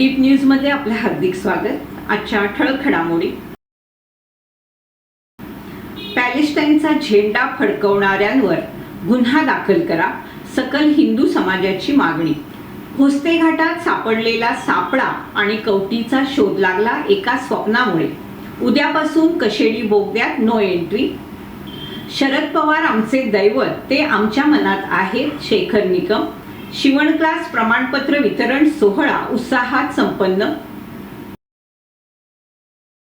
Deep न्यूजमध्ये आपलं हार्दिक स्वागत. आजच्या ठळक घडामोडी. पॅलेस्टाईनचा झेंडा फडकवणाऱ्यांवर गुन्हा दाखल करा सकल हिंदू समाजाची मागणी. होस्ते घाटात सापडलेला सापळा आणि कवटीचा शोध लागला एका स्वप्नामुळे. उद्यापासून कशेडी बोगद्यात नो एंट्री शरद पवार आमचे दैवत ते आमच्या मनात आहेत शेखर निकम. शिवण क्लास प्रमाणपत्र वितरण सोहळा उत्साहात संपन्न.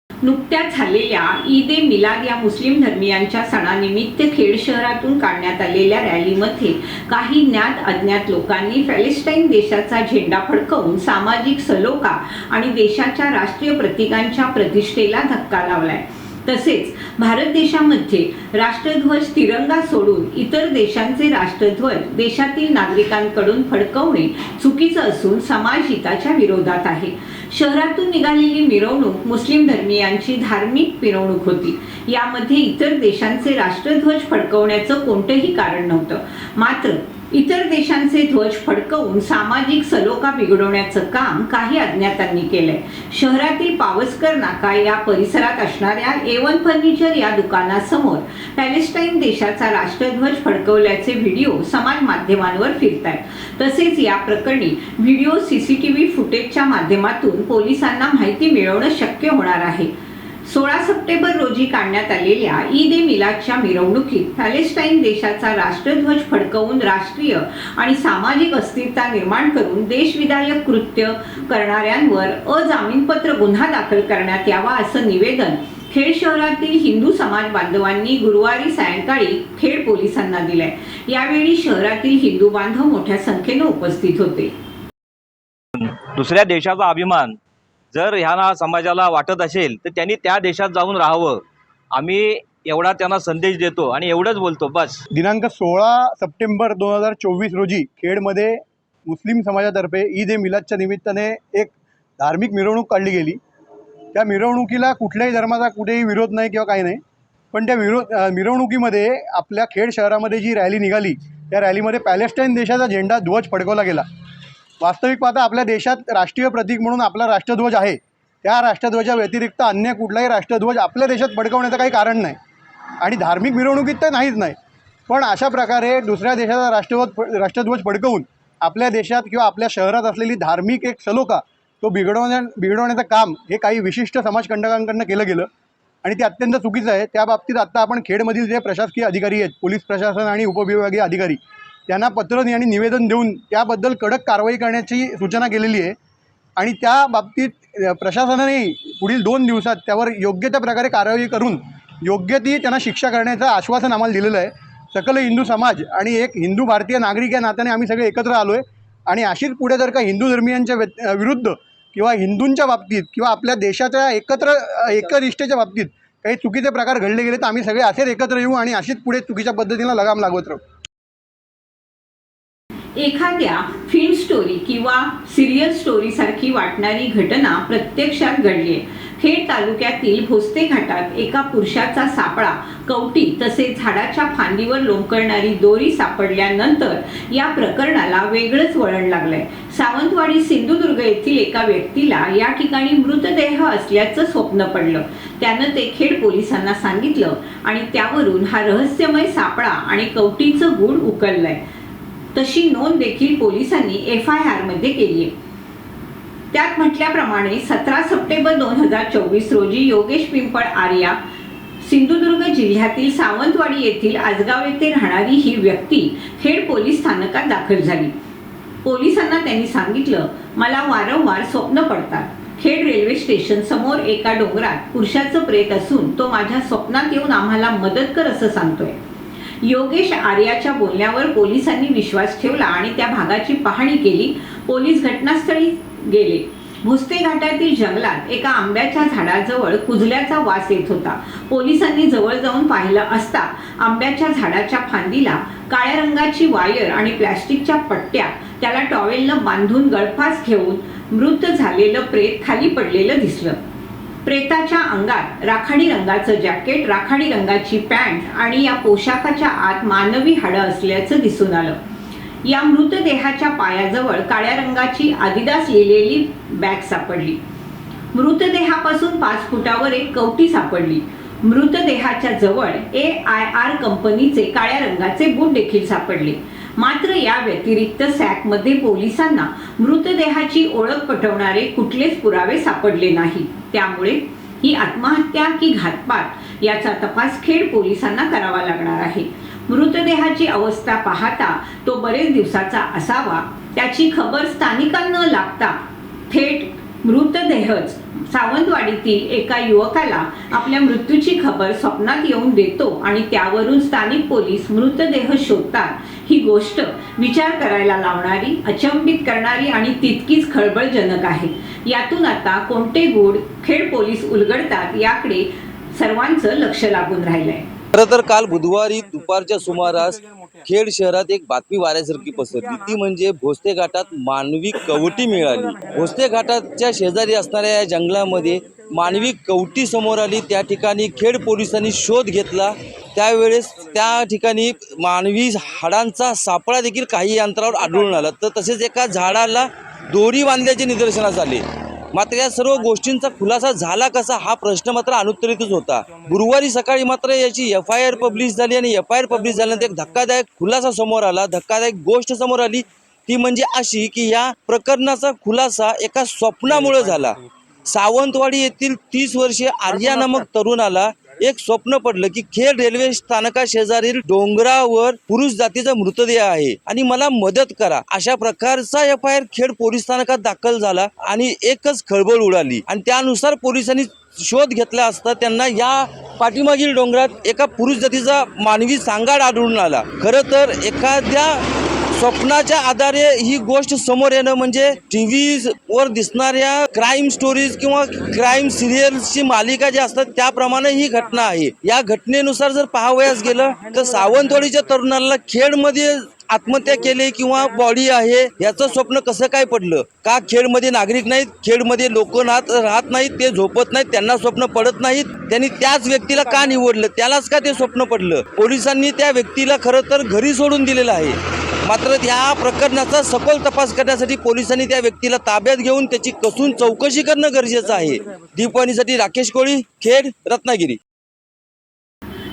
नुकत्याच झालेल्या ईद ए मिलाद या मुस्लिम धर्मियांच्या सणानिमित्त खेड शहरातून काढण्यात आलेल्या रॅलीमध्ये काही ज्ञात अज्ञात लोकांनी फॅलेस्टाईन देशाचा झेंडा फडकवून सामाजिक सलोखा आणि देशाच्या राष्ट्रीय प्रतीकांच्या प्रतिष्ठेला धक्का लावलाय. तसेच भारत देशामध्ये राष्ट्रध्वज तिरंगा सोडून इतर देशांचे राष्ट्रध्वज देशातील नागरिकांकडून फडकवणे चुकीचं असून समाजहिताच्या विरोधात आहे. शहरातून निघालेली मिरवणूक मुस्लिम धर्मियांची धार्मिक मिरवणूक होती. यामध्ये इतर देशांचे राष्ट्रध्वज फडकवण्याचं कोणतंही कारण नव्हतं. मात्र इतर देशांचे ध्वज फडकवून सामाजिक सलोखा बिघडवण्याचं काम काही अज्ञातांनी केलंय. शहरातील पावसकर नाका या परिसरात असणाऱ्या एवन फर्निचर या दुकानासमोर पॅलेस्टाईन देशाचा राष्ट्रध्वज फडकवल्याचे व्हिडिओ समाज माध्यमांवर फिरत आहेत तसेच या प्रकरणी व्हिडिओ सीसीटीव्ही फुटेजच्या माध्यमातून पोलिसांना माहिती मिळवणं शक्य होणार आहे. सोळा सप्टेंबर रोजी काढण्यात आलेल्या ईद ए मिलादच्या मिरवणुकीत पॅलेस्टाईन देशाचा राष्ट्रध्वज फडकवून राष्ट्रीय आणि सामाजिक अस्थिरता निर्माण करून देशविधायक कृत्य करणाऱ्यांवर अजामीनपत्र गुन्हा दाखल करण्यात यावा असं निवेदन खेड शहरातील हिंदू समाज बांधवांनी गुरुवारी सायंकाळी खेड पोलिसांना दिलाय. यावेळी शहरातील हिंदू बांधव मोठ्या संख्येने उपस्थित होते. दुसऱ्या देशाचा अभिमान जर ह्या समाजाला वाटत असेल तर त्यांनी त्या देशात जाऊन राहावं. आम्ही एवढा त्यांना संदेश देतो आणि एवढंच बोलतो बस. दिनांक सोळा सप्टेंबर दोन हजार चोवीस रोजी खेडमध्ये मुस्लिम समाजातर्फे ईद ए मिलादच्या निमित्ताने एक धार्मिक मिरवणूक काढली गेली. त्या मिरवणुकीला कुठल्याही धर्माचा कुठेही विरोध नाही किंवा काही नाही. पण त्या विरोध मिरवणुकीमध्ये आपल्या खेड शहरामध्ये जी रॅली निघाली त्या रॅलीमध्ये पॅलेस्टाईन देशाचा झेंडा ध्वज फडकवला गेला. वास्तविक पाहता आपल्या देशात राष्ट्रीय प्रतीक म्हणून आपला राष्ट्रध्वज आहे. त्या राष्ट्रध्वजा व्यतिरिक्त अन्य कुठलाही राष्ट्रध्वज आपल्या देशात फडकवण्याचं काही कारण नाही. आणि धार्मिक मिरवणुकीत तर नाहीच नाही. पण अशा प्रकारे दुसऱ्या देशाचा राष्ट्रध्वज राष्ट्रध्वज फडकवून आपल्या देशात किंवा आपल्या शहरात असलेली धार्मिक एक सलोखा तो बिघडवण्या बिघडवण्याचं काम हे काही विशिष्ट समाजकंटकांकडनं केलं गेलं. आणि ते अत्यंत चुकीचं आहे. त्या बाबतीत आत्ता आपण खेडमधील जे प्रशासकीय अधिकारी आहेत पोलीस प्रशासन आणि उपविभागीय अधिकारी त्यांना पत्र आणि निवेदन देऊन त्याबद्दल कडक कारवाई करण्याची सूचना केलेली आहे. आणि त्या बाबतीत प्रशासनाने पुढील दोन दिवसात त्यावर योग्य त्या प्रकारे कारवाई करून योग्य ती त्यांना शिक्षा करण्याचं आश्वासन आम्हाला दिलेलं आहे. सकल हिंदू समाज आणि एक हिंदू भारतीय नागरिक या नात्याने आम्ही सगळे एकत्र आलो आहे आणि अशीच पुढे जर का हिंदू धर्मियांच्या व्यत विरुद्ध किंवा हिंदूंच्या बाबतीत किंवा आपल्या देशाच्या एकत्र एकनिष्ठेच्या बाबतीत काही चुकीचे प्रकार घडले गेले तर आम्ही सगळे असेच एकत्र येऊ आणि अशीच पुढे चुकीच्या पद्धतीनं लगाम लागवत राहू. एखाद्या फिल्म स्टोरी किंवा सिरियल स्टोरी सारखी वाटणारी घटना प्रत्यक्षात घडली आहे. खेड तालुक्यातील भोसते घाटात एका पुरुषाचा सापळा कवटी तसेच झाडाच्या फांदीवर लोंबकळणारी दोरी सापडल्यानंतर या प्रकरणाला वेगळंच वळण लागलंय. सावंतवाडी सिंधुदुर्ग येथील एका व्यक्तीला या ठिकाणी मृतदेह असल्याचं स्वप्न पडलं. त्यानं ते खेड पोलिसांना सांगितलं आणि त्यावरून हा रहस्यमय सापळा आणि कवटीचं गुण उकललंय. तशी नोंद देखील पोलिसांनी एफ आय आरमध्ये केली आहे. त्यात म्हटल्याप्रमाणे सतरा सप्टेंबर दोन हजार चोवीस रोजी योगेश पिंपळ आर्या सिंधुदुर्ग जिल्ह्यातील सावंतवाडी येथील आजगाव येथे राहणारी ही व्यक्ती खेड पोलीस स्थानकात दाखल झाली. पोलिसांना त्यांनी सांगितलं मला वारंवार स्वप्न पडतात. खेड रेल्वे स्टेशन समोर एका डोंगरात पुरुषाचं प्रेत असून तो माझ्या स्वप्नात येऊन आम्हाला मदत कर असं सांगतोय. योगेश आर्याच्या बोलण्यावर पोलिसांनी विश्वास ठेवला आणि त्या भागाची पाहणी केली. पोलीस घटनास्थळी गेले. भुस्ते घाटातील जंगलात एका आंब्याच्या झाडाजवळ कुजल्याचा वास येत होता. पोलिसांनी जवळ जाऊन पाहिलं असता आंब्याच्या झाडाच्या फांदीला काळ्या रंगाची वायर आणि प्लॅस्टिकच्या पट्ट्या त्याला टॉवेलनं बांधून गळफास घेऊन मृत झालेलं प्रेत खाली पडलेलं दिसलं. प्रेताच्या अंगात राखाडी रंगाचं जॅकेट राखाडी रंगाची पॅन्ट आणि या पोशाखाच्या आत मानवी हाडं असल्याचं दिसून आलं. या मृतदेहाच्या पायाजवळ काळ्या रंगाची आदिदास लिहिलेली बॅग सापडली. मृतदेहापासून पाच फुटावर एक कवटी सापडली. मृतदेहाच्या जवळ ए आय आर कंपनीचे काळ्या रंगाचे बूट देखील सापडले. मात्र या व्यतिरिक्त सॅकमध्ये पोलिसांना मृतदेहाची ओळख पटवणारे कुठलेच पुरावे सापडले नाही. त्यामुळे ही आत्महत्या की घातपात याचा तपास खेड पोलिसांना करावा लागणार आहे. मृतदेहाची अवस्था पाहता तो बरेच दिवसाचा असावा त्याची खबर स्थानिकांना लागता थेट मृतदेहच सावंतवाडीतील एका युवकाला आपल्या मृत्यूची खबर स्वप्नात येऊन देतो आणि त्यावरून स्थानिक पोलीस मृतदेह शोधतात. ही गोष्ट विचार करायला लावणारी अचंबित करणारी आणि तितकीच खळबळजनक आहे. यातून आता कोणते गुढ खेड पोलीस उलगडतात याकडे सर्वांचं लक्ष लागून राहिलंय. खरं तर काल बुधवारी दुपारच्या सुमारास खेड शहरात एक बातमी वाऱ्यासारखी पसरली. ती म्हणजे भोसते घाटात मानवी कवटी मिळाली. भोसते घाटाच्या शेजारी असणाऱ्या या जंगलामध्ये मानवी कवटी समोर आली. त्या ठिकाणी खेड पोलिसांनी शोध घेतला. त्यावेळेस त्या ठिकाणी मानवी हाडांचा सापळा देखील काही अंतरावर आढळून आला. तर तसेच एका झाडाला दोरी बांधल्याचे निदर्शनास आले मात्र या सर्व गोष्टींचा खुलासा झाला कसा हा प्रश्न मात्र अनुत्तरितच होता. गुरुवारी सकाळी मात्र याची एफ आय आर पब्लिश झाली आणि एफ आय आर पब्लिश झाल्यानंतर एक धक्कादायक खुलासा समोर आला. धक्कादायक गोष्ट समोर आली. ती म्हणजे अशी की या प्रकरणाचा खुलासा एका स्वप्नामुळे झाला. सावंतवाडी येथील तीस वर्षीय आर्या नामक तरुणाला एक स्वप्न पडलं की खेड रेल्वे स्थानका शेजारील डोंगरावर पुरुष जातीचा मृतदेह आहे. आणि मला मदत करा. अशा प्रकारचा F I R Khed police स्थानकात दाखल झाला आणि एकच खळबळ उडाली. आणि त्यानुसार पोलिसांनी शोध घेतला असता त्यांना या पाठीमागील डोंगरात एका पुरुष जातीचा मानवी सांगाड आढळून आला. खरं तर एखाद्या स्वप्नाच्या आधारे ही गोष्ट समोर येणं म्हणजे टी वर दिसणाऱ्या क्राईम स्टोरीज किंवा क्राईम सिरियल्सची मालिका ज्या असतात त्याप्रमाणे ही घटना आहे. या घटनेनुसार जर पाहावयास गेलं तर सावंतवाडीच्या तरुणाला खेडमध्ये आत्महत्या केली किंवा बॉडी आहे याचं स्वप्न कसं काय पडलं? का खेडमध्ये नागरिक नाहीत? खेडमध्ये लोक राहत राहत नाहीत? ते झोपत नाहीत? त्यांना स्वप्न पडत नाहीत? त्यांनी त्याच व्यक्तीला का निवडलं? त्यालाच का ते स्वप्न पडलं? पोलिसांनी त्या व्यक्तीला खरं तर घरी सोडून दिलेलं आहे. मात्र या प्रकरणाचा सखोल तपास करण्यासाठी पोलिसांनी त्या व्यक्तीला ताब्यात घेऊन त्याची कसून चौकशी करणं गरजेचं आहे. दीपवाणीसाठी राकेश कोळी खेड रत्नागिरी.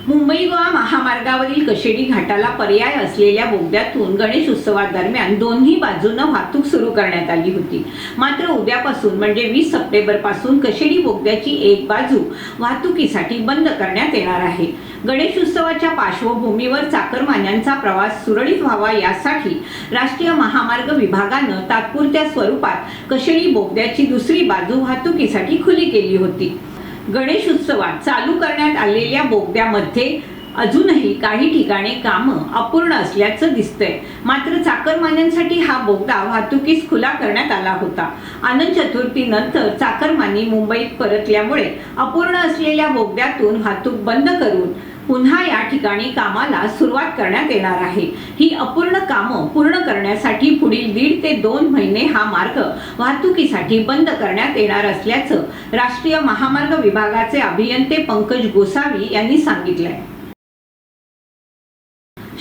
मुंबई गोवा महामार्गावरील कशेडी घाटाला पर्याय असलेल्या बोगद्यातून गणेश उत्सवादरम्यान दोन्ही बाजूनं वाहतूक सुरू करण्यात आली होती. मात्र उद्यापासून म्हणजे वीस सप्टेंबरपासून कशेडी बोगद्याची एक बाजू वाहतुकीसाठी बंद करण्यात येणार आहे. गणेश उत्सवाच्या पार्श्वभूमीवर चाकरमान्यांचा प्रवास सुरळीत व्हावा यासाठी राष्ट्रीय महामार्ग विभागानं तात्पुरत्या स्वरूपात कशेडी बोगद्याची दुसरी बाजू वाहतुकीसाठी खुली केली होती. गणेश उत्सवात चालू करण्यात आलेल्या बोगद्यामध्ये अजूनही काही ठिकाणी कामं अपूर्ण असल्याचं दिसतंय. मात्र चाकरमान्यांसाठी हा बोगदा वाहतुकीस खुला करण्यात आला होता. आनंद चतुर्थीनंतर चाकरमानी मुंबईत परतल्यामुळे अपूर्ण असलेल्या बोगद्यातून वाहतूक बंद करून पुन्हा या ठिकाणी कामाला सुरुवात करण्यात येणार आहे. ही अपूर्ण कामं पूर्ण करण्यासाठी पुढील दीड ते दोन महिने हा मार्ग वाहतुकीसाठी बंद करण्यात येणार असल्याचं राष्ट्रीय महामार्ग विभागाचे अभियंते पंकज गोसावी यांनी सांगितलंय.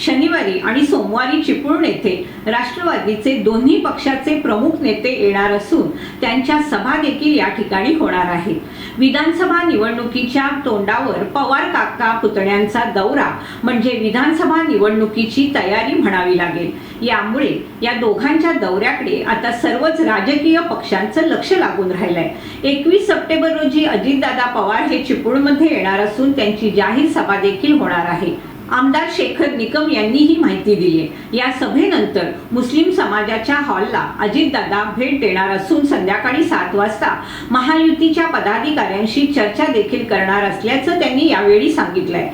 शनिवारी आणि सोमवारी चिपळूण येथे राष्ट्रवादीचे दोन्ही पक्षाचे प्रमुख नेते येणार असून त्यांच्या सभा देखील या ठिकाणी होणार आहेत. विधानसभा निवडणुकीच्या तोंडावर पवार काका पुतण्यांचा दौरा म्हणजे विधानसभा निवडणुकीची तयारी म्हणावी लागेल. यामुळे या दोघांच्या दौऱ्याकडे आता सर्वच राजकीय पक्षांचं लक्ष लागून राहिलंय. एकवीस सप्टेंबर रोजी अजितदादा पवार हे चिपळूणमध्ये येणार असून त्यांची जाहीर सभा देखील होणार आहे. आमदार शेखर निकम यांनी ही माहिती दिली. या सभेनंतर मुस्लिम समाजाच्या हॉलला अजितदादा भेट देणार असून संध्याकाळी सात वाजता महायुतीच्या पदाधिकाऱ्यांशी चर्चा देखील करणार असल्याचं त्यांनी यावेळी सांगितलंय.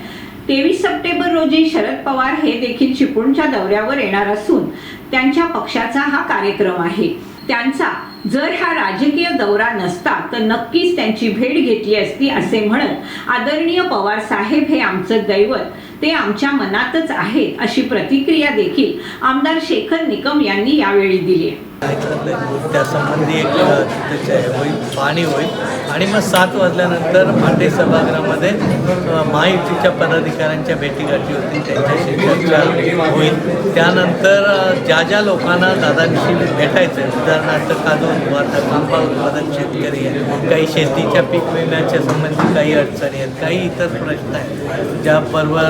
तेवीस सप्टेंबर रोजी शरद पवार हे देखील चिपळूणच्या दौऱ्यावर येणार असून त्यांच्या पक्षाचा हा कार्यक्रम आहे. त्यांचा जर हा राजकीय दौरा नसता तर नक्कीच त्यांची भेट घेतली असती असे म्हणत आदरणीय पवार साहेब हे आमचं दैवत. ते आमच्या मनातच आहेत अशी प्रतिक्रिया देखील आमदार शेखर निकम यांनी यावेळी दिली आहे. त्यासंबंधी एक अ, होईल पाणी होईल. आणि मग सात वाजल्यानंतर माटे सभागृहामध्ये माहितीच्या महायुतीच्या पदाधिकाऱ्यांच्या भेटीगाठी होती. त्यांच्याशी चर्चा होईल. त्यानंतर ज्या ज्या लोकांना दादांशी भेटायचं आहे उदाहरणार्थ काजूर उत्पादक आंबा उत्पादक शेतकरी आहे काही शेतीच्या पीक विम्याच्या संबंधी काही अडचणी आहेत काही इतर प्रश्न आहेत ज्या परवा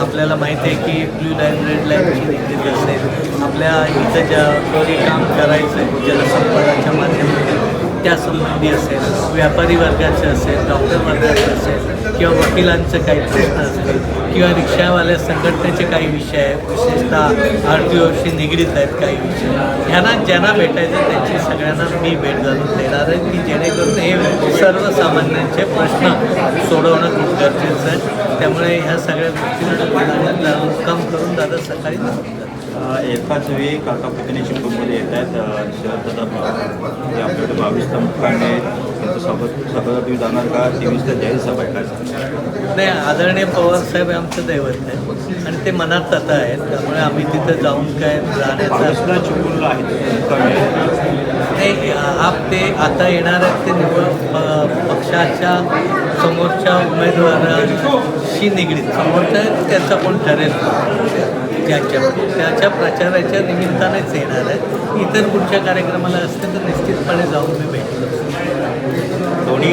आपल्याला माहिती आहे की ब्ल्यू लाईन रेड लाईनची देखील असेल आपल्या इथं ज्या कोणी काम करायचं आहे जलसंपदाच्या माध्यमातून त्यासंबंधी असेल व्यापारी वर्गाचं असेल डॉक्टर वर्गाचं असेल किंवा वकिलांचं काही प्रश्न असेल किंवा रिक्षावाल्या संघटनेचे काही विषय आहेत विशेषतः आर टी ओशी निगडीत आहेत काही विषय. ह्यांना ज्यांना भेटायचं त्यांची सगळ्यांना मी भेट घालून देणार आहे की जेणेकरून हे सर्वसामान्यांचे प्रश्न सोडवणं खूप गरजेचं आहे. त्यामुळे ह्या सगळ्या गोष्टींना काम करून दादा सकाळी एकाच वेळी काका पुतण्याची कुटुंबामध्ये येत आहेत. जे आपल्याकडे बावीसला मुक्काम आहे त्यांचं स्वागत तुम्ही जाणार का? तेवीसला जाहीर सभा आहे काय? नाही आदरणीय पवारसाहेब हे आमचं दैवत आहे आणि ते मनात आता आहेत. त्यामुळे आम्ही तिथं जाऊन काय जाण्याचा चिपळूणला आहेत नाही आप ते आता येणार आहेत ते निवड प- पक्षाच्या समोरच्या उमेदवाराशी निगडीत. समोरच्या त्याचा कोण ठरेल? ज्याच्या त्याच्या प्रचाराच्या निमित्तानेच येणार आहे. इतर कुठच्या कार्यक्रमाला असते तर निश्चितपणे जाऊन मी भेटलो दोन्ही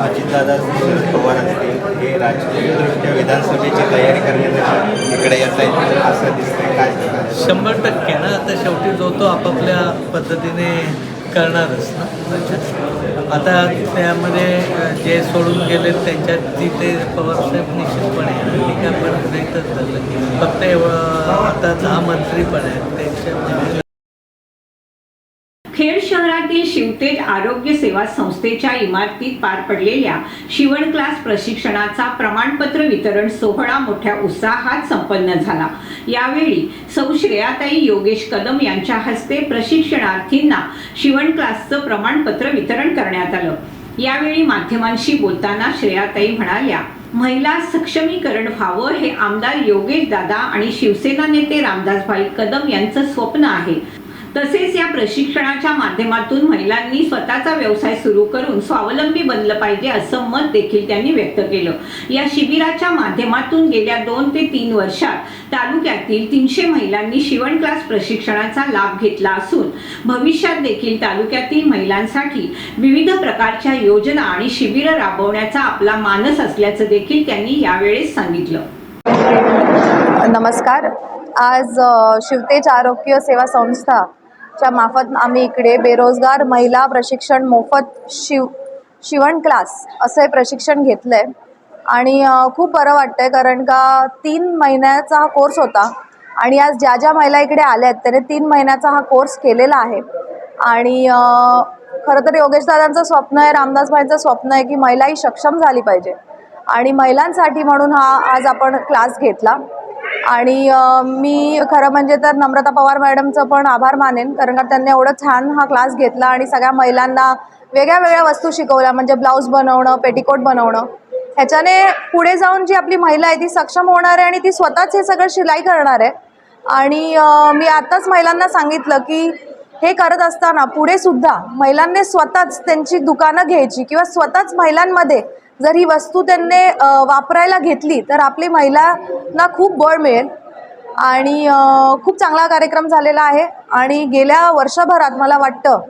अजितदादा शरद पवार असतील हे राजकीयदृष्ट्या विधानसभेची तयारी करण्यासाठी इकडे येत आहेत. असं दिसतंय. काय? शंभर टक्के ना. आता शेवटी जो तो आपापल्या पद्धतीने करणारच ना. आता त्यामध्ये जे सोडून गेले त्यांच्यात तिथे पवारसाहेब निश्चितपणे ठीक आहे पण तर फक्त एवढं आता दहा मंत्री पण आहेत. त्यांच्या शिवतेज आरोग्य सेवा संस्थेच्या इमारतीत पार पडलेल्या शिवण क्लास प्रशिक्षणाचा प्रमाणपत्र वितरण सोहळा मोठ्या उत्साहात संपन्न झाला. यावेळी सौ. श्रेयाताई योगेश कदम यांच्या हस्ते प्रशिक्षणार्थींना शिवण क्लासचं प्रमाणपत्र वितरण करण्यात आलं. यावेळी माध्यमांशी बोलताना श्रेयाताई म्हणाल्या महिला सक्षमीकरण व्हावं हे आमदार योगेश दादा आणि शिवसेना नेते रामदासभाई कदम यांचं स्वप्न आहे. तसेच या प्रशिक्षणाच्या माध्यमातून महिलांनी स्वतःचा व्यवसाय सुरू करून स्वावलंबी बनलं पाहिजे असं मत देखील त्यांनी व्यक्त केलं. या शिबिराच्या माध्यमातून गेल्या दोन ते तीन वर्षात तालुक्यातील तीनशे महिलांनी शिवण क्लास प्रशिक्षणाचा लाभ घेतला असून भविष्यात देखील तालुक्यातील महिलांसाठी विविध प्रकारच्या योजना आणि शिबिरं राबवण्याचा आपला मानस असल्याचं देखील त्यांनी यावेळेस सांगितलं. नमस्कार. आज शिवतेज आरोग्य सेवा संस्था च्या मार्फत आम्ही इकडे बेरोजगार महिला प्रशिक्षण मोफत शिव शिवण क्लास असं हे प्रशिक्षण घेतलं आहे आणि खूप बरं वाटतं आहे कारण का तीन महिन्याचा हा कोर्स होता. आणि आज ज्या ज्या महिला इकडे आल्या आहेत त्याने तीन महिन्याचा हा कोर्स केलेला आहे. आणि खरं तर योगेशदादांचं स्वप्न आहे रामदासभाईंचं स्वप्न आहे की महिला ही सक्षम झाली पाहिजे. आणि महिलांसाठी म्हणून हा आज आपण क्लास घेतला. आणि मी खरं म्हणजे तर नम्रता पवार मॅडमचं पण आभार मानेन कारण का त्यांनी एवढं छान हा क्लास घेतला आणि सगळ्या महिलांना वेगळ्या वेगळ्या वस्तू शिकवल्या म्हणजे ब्लाऊज बनवणं पेटीकोट बनवणं. ह्याच्याने पुढे जाऊन जी आपली महिला आहे ती सक्षम होणार आहे आणि ती स्वतःच हे सगळं शिलाई करणार आहे. आणि मी आत्ताच महिलांना सांगितलं की हे करत असताना पुढे सुद्धा महिलांनी स्वतःच त्यांची दुकानं घ्यायची किंवा स्वतःच महिलांमध्ये जर ही वस्तू त्यांनी वापरायला घेतली तर आपली महिलांना खूप बळ मिळेल. आणि खूप चांगला कार्यक्रम झालेला आहे. आणि गेल्या वर्षभरात मला वाटतं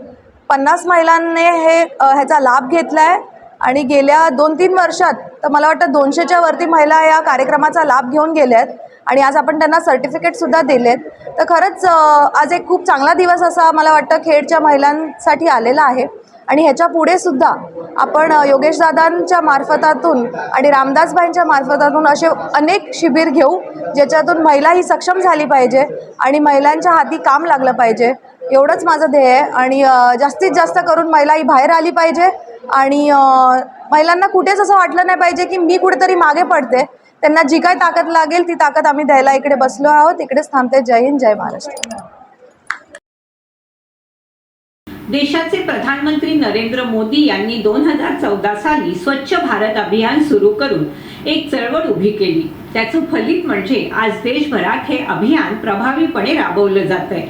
पन्नास महिलांनी हे ह्याचा लाभ घेतला आहे आणि गेल्या दोन तीन वर्षात तर मला वाटतं दोनशेच्या वरती महिला या कार्यक्रमाचा लाभ घेऊन गेल्या आहेत आणि आज आपण त्यांना सर्टिफिकेटसुद्धा दिलेत. तर खरंच आज एक खूप चांगला दिवस असा मला वाटतं खेडच्या महिलांसाठी आलेला आहे. आणि ह्याच्या पुढे सुद्धा आपण योगेशदादांच्या मार्फतातून आणि रामदासबाईंच्या मार्फतातून असे अनेक शिबिर घेऊ ज्याच्यातून महिला ही सक्षम झाली पाहिजे आणि महिलांच्या हाती काम लागलं पाहिजे. एवढंच माझं ध्येय आहे आणि जास्तीत जास्त करून महिला ही बाहेर आली पाहिजे आणि महिलांना कुठेच असं वाटलं नाही पाहिजे की मी कुठेतरी मागे पडते. त्यांना जी काय ताकद लागेल ती ताकद आम्ही द्यायला इकडे बसलो आहोत. इकडेच थांबते. जय हिंद जय महाराष्ट्र. देशाचे प्रधानमंत्री नरेंद्र मोदी यांनी दोन हजार चौदा साली स्वच्छ भारत अभियान सुरू करून एक चळवळ उभी केली. त्याचं फलित म्हणजे आज देशभरात हे अभियान प्रभावीपणे राबवलं जात आहे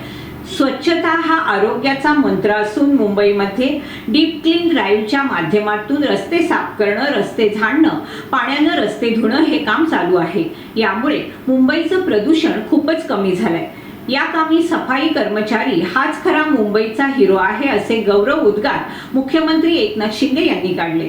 स्वच्छता हा आरोग्याचा मंत्र असून मुंबईमध्ये डीप क्लीन ड्राईव्हच्या माध्यमातून रस्ते साफ करणं रस्ते झाडणं पाण्यानं रस्ते धुणं हे काम चालू आहे. यामुळे मुंबईचं प्रदूषण खूपच कमी झालंय. या कामी सफाई कर्मचारी हाच खरा मुंबईचा हिरो आहे असे गौरव उद्गार मुख्यमंत्री एकनाथ शिंदे यांनी काढले.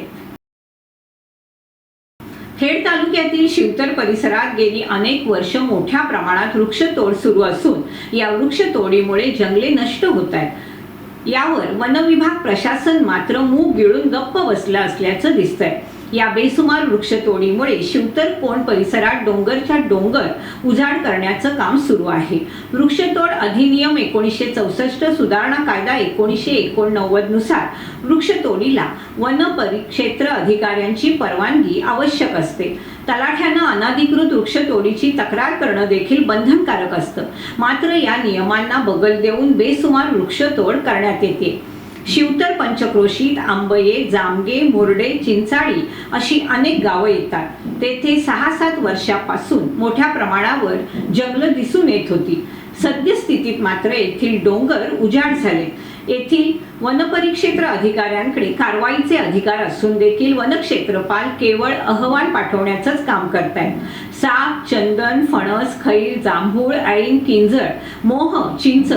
खेड तालुक्यातील शिवतर परिसरात गेली अनेक वर्ष मोठ्या प्रमाणात वृक्षतोड सुरू असून या वृक्षतोडीमुळे जंगले नष्ट होत आहेत. यावर वनविभाग प्रशासन मात्र मूग गिळून गप्प बसलं असल्याचं दिसतंय. या बेसुमार वृक्षतोडीमुळे शिवतर कोण परिसरात डोंगरच्या डोंगर उजाड करण्याचं काम सुरू आहे. वृक्षतोड अधिनियम एकोणीसशे चौसष्ट सुधारणा कायदा एकोणीसशे एकोणनव्वदनुसार वृक्षतोडीला वन परिक्षेत्र अधिकाऱ्यांची परवानगी आवश्यक असते. तलाठ्यानं अनाधिकृत वृक्षतोडीची तक्रार करणं देखील बंधनकारक असतं. मात्र या नियमांना बगल देऊन बेसुमार वृक्षतोड करण्यात येते. शिवतर पंचक्रोशीत आंबये जामगे मुरडे चिंचाळी अशी अनेक गावं येतात. तेथे सहा सात वर्षापासून मोठ्या प्रमाणावर जंगलं दिसून येत होती. सद्यस्थितीत मात्र येथील डोंगर उजाड झाले. येथील वनपरिक्षेत्र अधिकाऱ्यांकडे कारवाईचे अधिकार असून देखील वनक्षेत्रपाल केवळ अहवाल पाठवण्याचंच काम करतायत. साप चंदन फणस खैर जांभूळ ऐन किंजळ मोह चिंच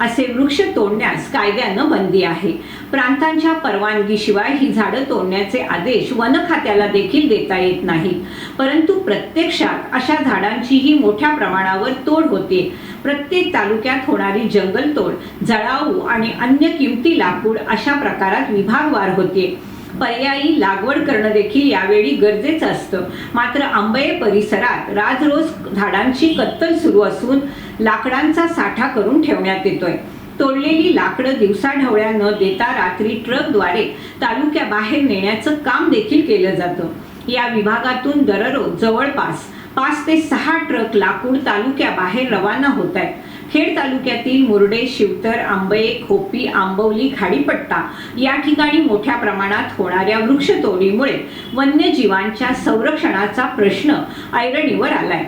असे वृक्ष तोडण्यास कायद्यानं बंदी आहे. प्रांतांच्या परवानगीशिवाय ही झाडं तोडण्याचे आदेश वन खात्याला देखील देता येत नाहीत. परंतु प्रत्यक्षात अशा झाडांचीही मोठ्या प्रमाणावर तोड होते. प्रत्येक तालुक्यात होणारी जंगलतोड जळाऊ आणि अन्य किमती लाकूड अशा प्रकारात विभागवार होते. पर्यायी लागवड करणं देखील यावेळी गरजेचं असतं. मात्र आंबये परिसरात राजरोज झाडांची कत्तल सुरू असून लाकडांचा साठा करून ठेवण्यात येतोय. तोडलेली लाकडं दिवसाढवळ्या न देता रात्री ट्रकद्वारे तालुक्याबाहेर नेण्याचं काम देखील केलं जातं. या विभागातून दररोज जवळपास पाच ते सहा ट्रक लाकूड तालुक्याबाहेर रवाना होत आहेत. खेड तालुक्यातील मुरडे शिवतर आंबये खोपी आंबवली खाडीपट्टा या ठिकाणी मोठ्या प्रमाणात होणाऱ्या वृक्षतोडीमुळे वन्यजीवांच्या संरक्षणाचा प्रश्न ऐरणीवर आलाय.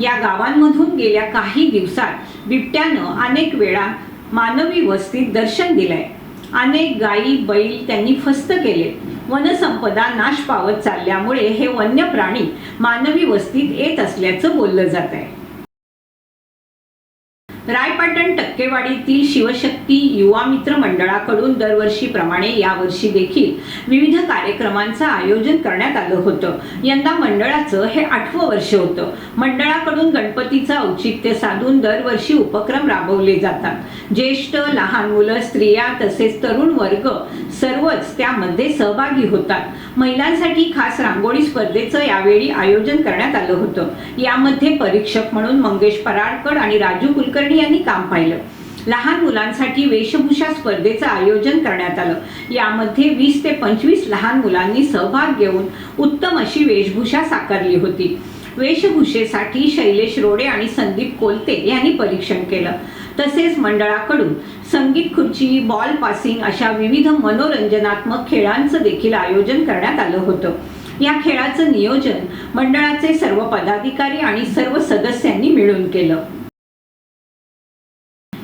या गावांमधून गेल्या काही दिवसात बिबट्यानं अनेक वेळा मानवी वस्तीत दर्शन दिलंय. अनेक गायी बैल त्यांनी फस्त केले. वनसंपदा नाश पावत चालल्यामुळे हे वन्य प्राणी मानवी वस्तीत येत असल्याचं बोललं जात आहे रायपाटण टक्केवाडीतील शिवशक्ती युवा मित्र मंडळाकडून दरवर्षीप्रमाणे यावर्षी देखील विविध कार्यक्रमांचं आयोजन करण्यात आलं होतं. यंदा मंडळाचं हे आठवं वर्ष होतं. मंडळाकडून गणपतीचं औचित्य साधून दरवर्षी उपक्रम राबवले जातात. ज्येष्ठ लहान मुलं स्त्रिया तसेच तरुण वर्ग सर्वच त्यामध्ये सहभागी होतात. महिलांसाठी खास रांगोळी स्पर्धेचं यावेळी आयोजन करण्यात आलं होतं. यामध्ये परीक्षक म्हणून मंगेश पराडकर आणि राजू कुलकर्णी यांनी काम पाहिलं. लहान मुलांसाठी वेशभूषा स्पर्धेचं आयोजन करण्यात आलं. यामध्ये वीस ते पंचवीस लहान मुलांनी सहभाग घेऊन उत्तम अशी वेशभूषा साकारली होती. वेशभूषेसाठी शैलेश रोडे आणि संदीप कोलते यांनी परीक्षण केलं. तसेच मंडळाकडून संगीत खुर्ची बॉल पासिंग अशा विविध मनोरंजनात्मक खेळांचं देखील आयोजन करण्यात आलं होतं. या खेळाचं नियोजन मंडळाचे सर्व पदाधिकारी आणि सर्व सदस्यांनी मिळून केलं.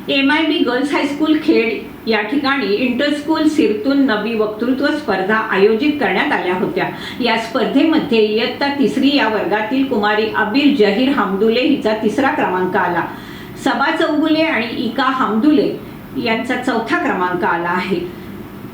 M I B girls high school Khed या ठिकाणी इंटरस्कूल सिरतून नवी वक्तृत्व स्पर्धा आयोजित करण्यात आल्या होत्या. या स्पर्धेमध्ये इयत्ता तिसरी या वर्गातील कुमारी अबीर जहीर हामदुले हिचा तिसरा क्रमांक आला. सबा चौगुले आणि इका हामदुले यांचा चौथा क्रमांक आला आहे.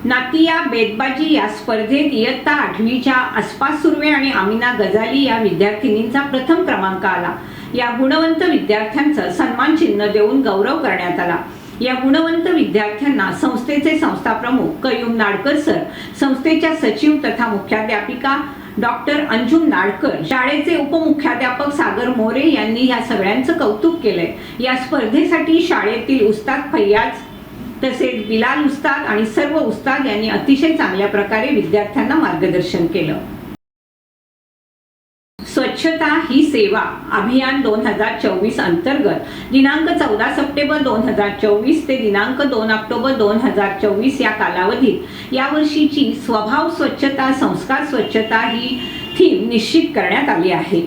नातिया बेदबाजी या स्पर्धेत इयत्ता आठवीच्या आसपास सुर्वे आणि आमिना गजाली या विद्यार्थिनींचा प्रथम क्रमांक आला. या गुणवंत विद्यार्थ्यांचं सन्मान चिन्ह देऊन गौरव करण्यात आला. या गुणवंत विद्यार्थ्यांना संस्थेचे संस्थाप्रमुख कयूम नाडकर सर संस्थेच्या सचिव तथा मुख्याध्यापिका डॉक्टर अंजुम नाडकर शाळेचे उपमुख्याध्यापक सागर मोरे यांनी या सगळ्यांचं कौतुक केलंय. या स्पर्धेसाठी शाळेतील उस्ताद फैयाज तसेच बिलाल उस्ताद आणि सर्व उस्ताद यांनी अतिशय चांगल्या प्रकारे विद्यार्थ्यांना मार्गदर्शन केलं. स्वच्छता ही सेवा अभियान दोन हजार चोवीस अंतर्गत. दिनांक चौदा सप्टेंबर दोन हजार चोवीस ते दिनांक दोन ऑक्टोबर दोन हजार चोवीस या कालावधीत. यावर्षीची स्वभाव स्वच्छता संस्कार स्वच्छता ही थीम निश्चित करण्यात आली आहे.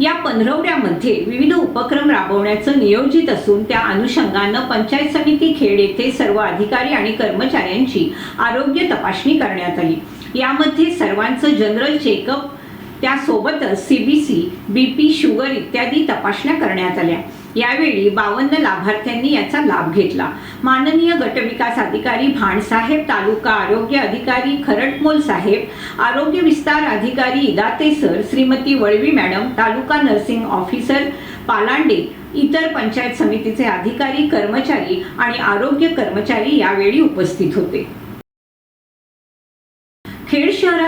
या पंधरवड्यामध्ये विविध उपक्रम राबवण्याचं नियोजित असून त्या अनुषंगानं पंचायत समिती खेड येथे सर्व अधिकारी आणि कर्मचाऱ्यांची आरोग्य तपासणी करण्यात आली. यामध्ये सर्वांचं जनरल चेकअप त्यासोबतच सीबीसी बीपी शुगर इत्यादी तपासण्या करण्यात आल्या. यावेळी बावन्न लाभार्थ्यांनी याचा लाभ घेतला. माननीय गटविकास अधिकारी भाणसाहेब तालुका आरोग्य अधिकारी खरटमोल साहेब आरोग्य विस्तार अधिकारी Idate sir Shrimati Valvi madam taluka nursing officer Palande इतर पंचायत समितीचे अधिकारी कर्मचारी आणि आरोग्य कर्मचारी यावेळी उपस्थित होते.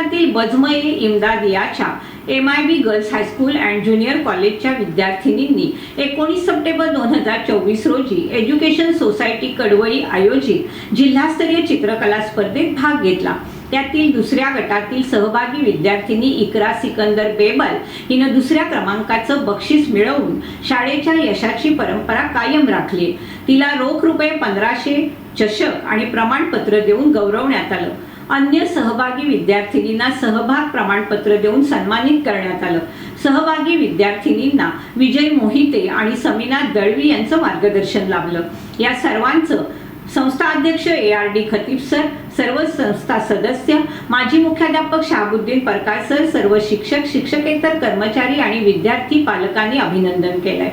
शहरातील Bazme इमदादियाच्या M I B girls high school and junior कॉलेजच्या विद्यार्थिनींनी एकोणीस सप्टेंबर दोन हजार चोवीस रोजी एज्युकेशन सोसायटी कडवळी आयोजित जिल्हास्तरीय चित्रकला स्पर्धेत भाग घेतला. त्यातील दुसऱ्या गटातील सहभागी विद्यार्थिनी इकरा सिकंदर बेबल हिनं दुसऱ्या क्रमांकाचं बक्षीस मिळवून शाळेच्या यशाची परंपरा कायम राखली. तिला रोख रुपये पंधराशे चषक आणि प्रमाणपत्र देऊन गौरवण्यात आलं. अन्य सहभागी विद्यार्थिनींना सहभाग प्रमाणपत्र देऊन सन्मानित करण्यात आलं. सहभागी विद्यार्थिनींना विजय मोहिते आणि समीना दळवी यांचं मार्गदर्शन लाभलं. या सर्वांचं संस्था अध्यक्ष A R D Khatib sir सर्व संस्था सदस्य माजी मुख्याध्यापक शहाबुद्दीन परकार सर सर्व शिक्षक शिक्षकेतर कर्मचारी आणि विद्यार्थी पालकांनी अभिनंदन केलंय.